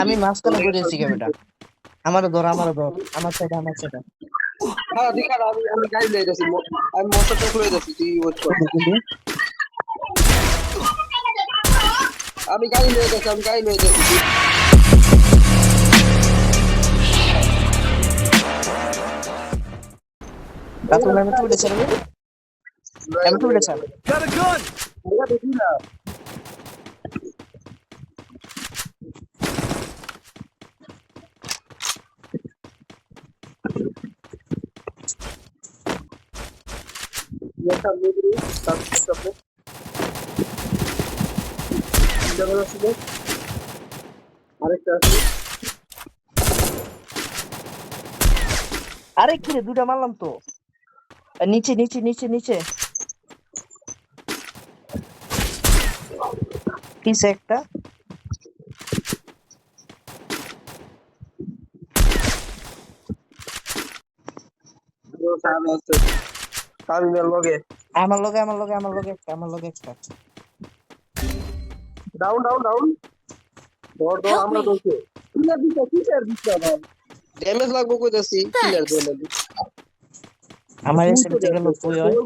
আমি মাঝখানে ঘুরেছি বেটা আমারও ধর আমারও ধর আমার সাইডে আমার সাইডে হ্যাঁ দেখা আমি আমি লয়ে যাচ্ছি আমি মোটর সাইকেল লয়ে যাচ্ছি তুই ওয়েট কর আমি গাড়ি লয়ে যাচ্ছি আমি গাড়ি লয়ে যাচ্ছি আমি ছেড়ে আমি ছেড়ে আছে। আরে কি রে দুটা মারলাম তো। নিচে নিচে নিচে নিচে। কিসে একটা টার্মিনাল লগে আমার লগে আমার লগে আমার লগে আমার লগে একটা ডাউন ডাউন ডাউন ধর ধর আমরা ধরছি। কিলার দিতে কিলার দিতে ভাই ড্যামেজ লাগবো কইতাছি কিলার দেন আমার এসে গেল কই হয়?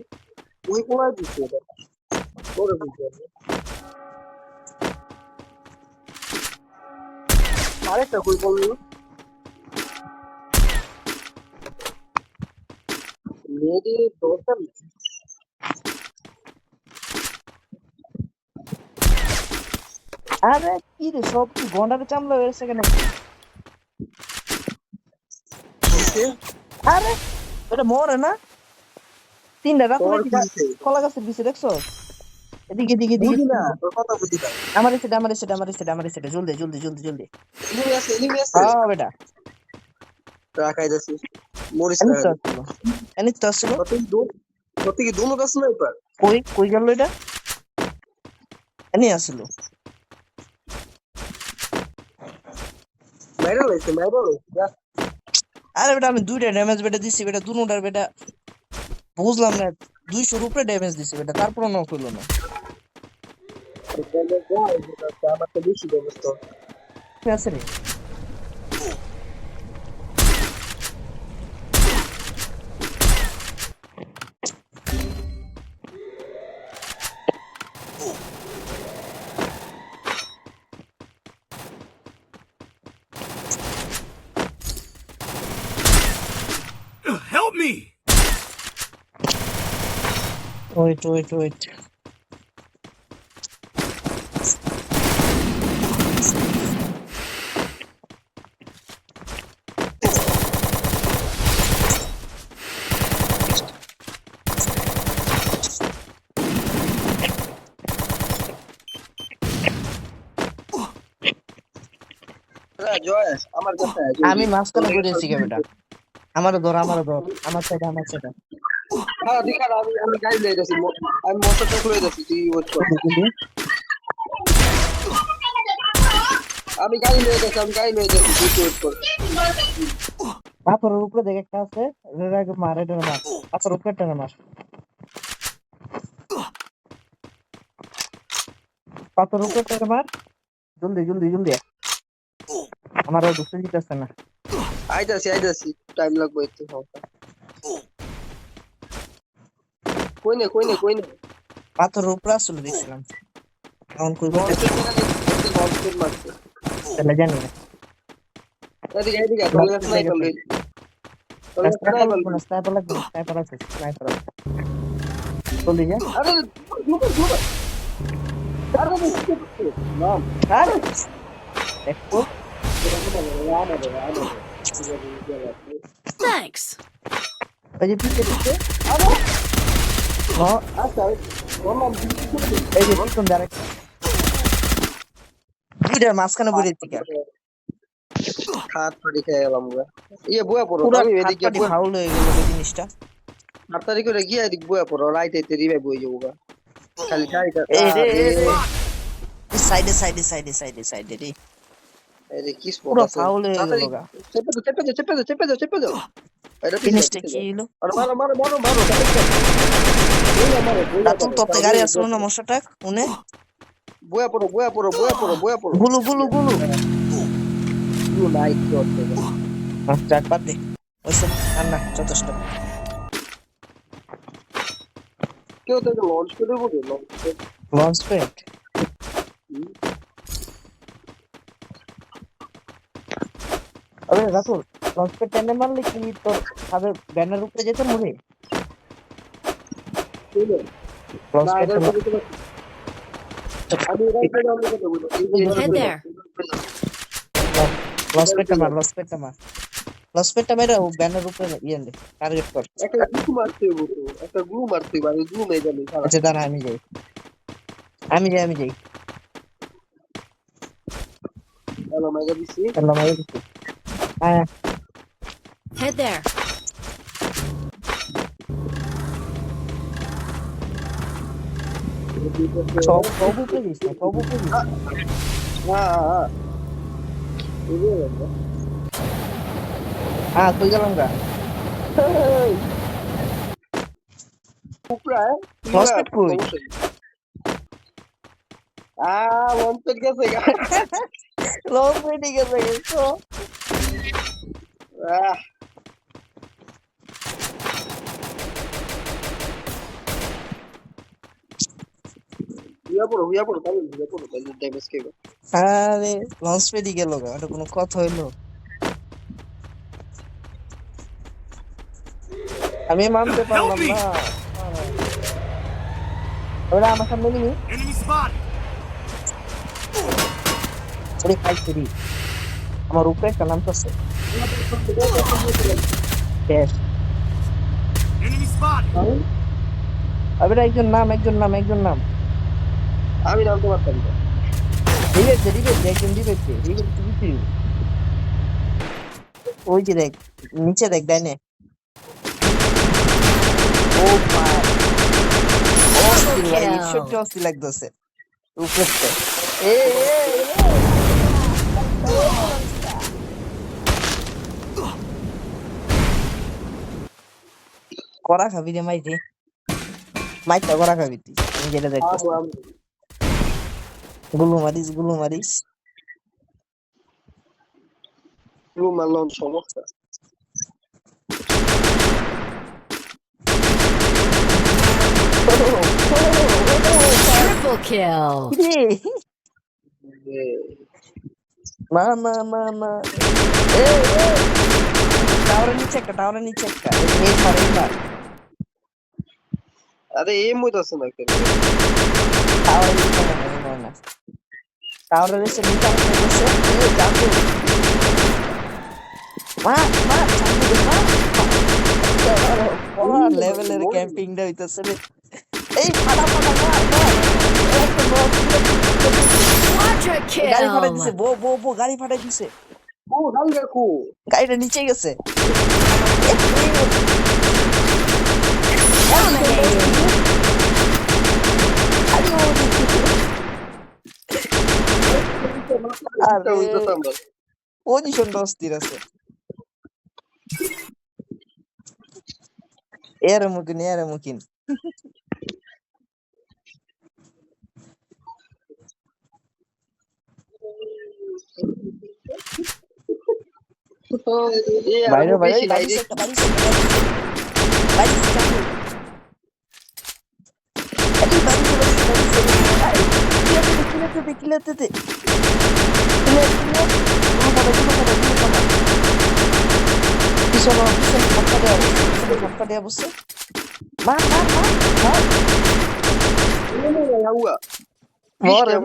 ওই কোনায় দিচ্ছে করে দিচ্ছে আরেকটা কই বলল? মেয়েদের দরকার নেই আরে কি রে সব কি গন্ডারে চামড়া হয়েছে কেন? আরে এটা মরে না তিনটা রাত কলা গাছের বিছে দেখছ এদিকে এদিকে এদিকে না তোর কথা বুঝি না আমার এসে আমার এসে আমার এসে আমার এসে জলদি জলদি জলদি জলদি এনিমি আছে এনিমি আছে হ্যাঁ বেটা রাখাই যাচ্ছি মরিস না এনি তো আসলো কত কি দুনো গাছ নাই পার কই কই গেল এটা? এনি আসলো মাইরা লাইছে মাইরা লাইছে আরে বেটা আমি দুইটা ড্যামেজ বেটা দিছি বেটা দুনোটার বেটা। বুঝলাম না দুইশোর উপরে ড্যামেজ দিছি বেটা তারপরও নক হইল না। আমার তো বেশি ব্যবস্থা ঠিক আছে রে Help me! Wait wait wait আমার কাছে। আমি মাঝখানে ঘুরেছি কে বেটা আমারও ধর আমারও ধর। আমার সাইডে আমার সাইডে হ্যাঁ দেখা আমি আমি যাচ্ছি। আমি মোটর সাইকেল লয়ে যাচ্ছি তুই ওয়েট কর। আমি গাড়ি লয়ে যাচ্ছি আমি গাড়ি লয়ে যাচ্ছি তুই ওয়েট কর। পাথরের উপরে দেখ একটা আছে। রেডা মার এটা মার। পাথরের উপরে একটা মার। পাথরের উপরে মার। জলদি জলদি জলদি। আমার আর দুসরে জিতেছে না আইতাছি আইতাছি টাইম লাগবে একটু হালকা কই নে কই নে কই নে পাথরের উপরে আসলে দেখছিলাম এখন কই বলতে হসপিটাল মারছে তাহলে জানি না এদিকে এদিকে তোর কাছে নাই বললি তোর কাছে নাই স্নাইপার বললি লাগবে না স্নাইপার লাগবে না স্নাইপার আছে স্নাইপার আছে জলদি যা আরে গ্লুকোজ গ্লুকোজ আরে নাম আরে দেখো Thanks. ওই যে পিছে পিছে ন আচ্ছা নাম এই যে পিছন ডাইরেক্ট দুইটার মাঝখানে ঘুরে থেকে হাত পড়ে খেয়ে গেলাম গা। ইয়ে বয়া পড়ো পুরো আমি এদিকে হাতপাটি ফাউল হয়ে গেল ওই জিনিসটা। আট তারিখ করে গিয়ে এদিক বয়া পড়ো রাইতে এতে রিভাইভ হয়ে যাব গা। খালি গাড়িটা এই রে। আরে, এই রে সাইডে সাইডে সাইডে সাইডে সাইডে রে। এই কি স্পোর্ট পুরো ফাউল হয়ে গেল গা চেপে দাও চেপে দাও চেপে দাও চেপে দাও চেপে দাও এটা পিছে জিনিসটা পিছে কি হলো আরে মারো মারো মারো মারো বইয়া মারো বইয়া রাতুল মারো, তোর বইয়া গাড়ি আসলো না মশাটা উনে বয়া পড়ো বয়া পড়ো বয়া পড়ো বয়া পড়ো গুলু গুলু গুলু যাক বাদ দে ওইসে আর না যথেষ্ট কেউ তো লঞ্চ করে দেবো লঞ্চ প্যাড আরে রাতুল লঞ্চ টেনে মারলে কি? তোর ছাদের ব্যানার উপরে যেতে মরে মার মার। লঞ্চ প্যাডটা মেরে ও ব্যানার উপরে ইয়ে টার্গেট কর। একটা গ্লু মারতে হবে একটা গ্লু মারতে হবে আমি গ্লু মেয়ে জানি আচ্ছা দাঁড়া আমি যাই। আমি যাই আমি যাই। হ্যালো দিছি। দিছি। Head there. হ্যাঁ হ্যাঁ হ্যাঁ Prospect কই? আ লঞ্চের গেছে গা লং পেটে গেছে তাহলে আরে লঞ্চ গেল কোনো কথা হইল। আমি মানতে পারলাম না। ওরা আমার সামনে নিবি আমার উপরে একটা নাম তো আবার একজন নাম একজন নাম একজন নাম। আমি নামতে পারতাম না। রিবেট দে রিবেট দে একজন রিবেট দে রিবেট কি? ওই যে দেখ নিচে দেখ ডাইনে। ও ভাই অস্থির ভাই অস্থির লাগতেছে। উপরে এ। করা খাবি রে মাইতে মাইটা করা খাবি তুই আমি যেটা আমু গুলু মারিস গুলু মারিস। গ্লু মারলাম সমস্যা। Triple kill. কিরে এ, না না না না এ এ টাওয়ারের নিচে একটা টাওয়ারের নিচে একটা এই মার এই মার আরে এই মইতাছে না কেন টাওয়ারের নিচে না। না টাওয়ারের নিচে নিচে একটা গেছে এ জানতো মা মা জানতো মা। ওরা লেভেলের ক্যাম্পিংটা হইতাছে রে। এই ফাটা ফাটা মার মার একটা মার Quadra গাড়ি ফাটাই দিছে. বো বো বো গাড়ি ফাটাই দিছে। ও রাখো গাড়িটা নিচে গেছে আরে হইতাছে আমরা পজিশনটা অস্থির আছে এর মুখিন এর মুখিন এই বাইরে বাইরে বাইরে বাইরে বাইরে বাইরে Deixa eu não, deixa eu Cadê você? Mata, mata, mata. Não, não, não, não. Bora,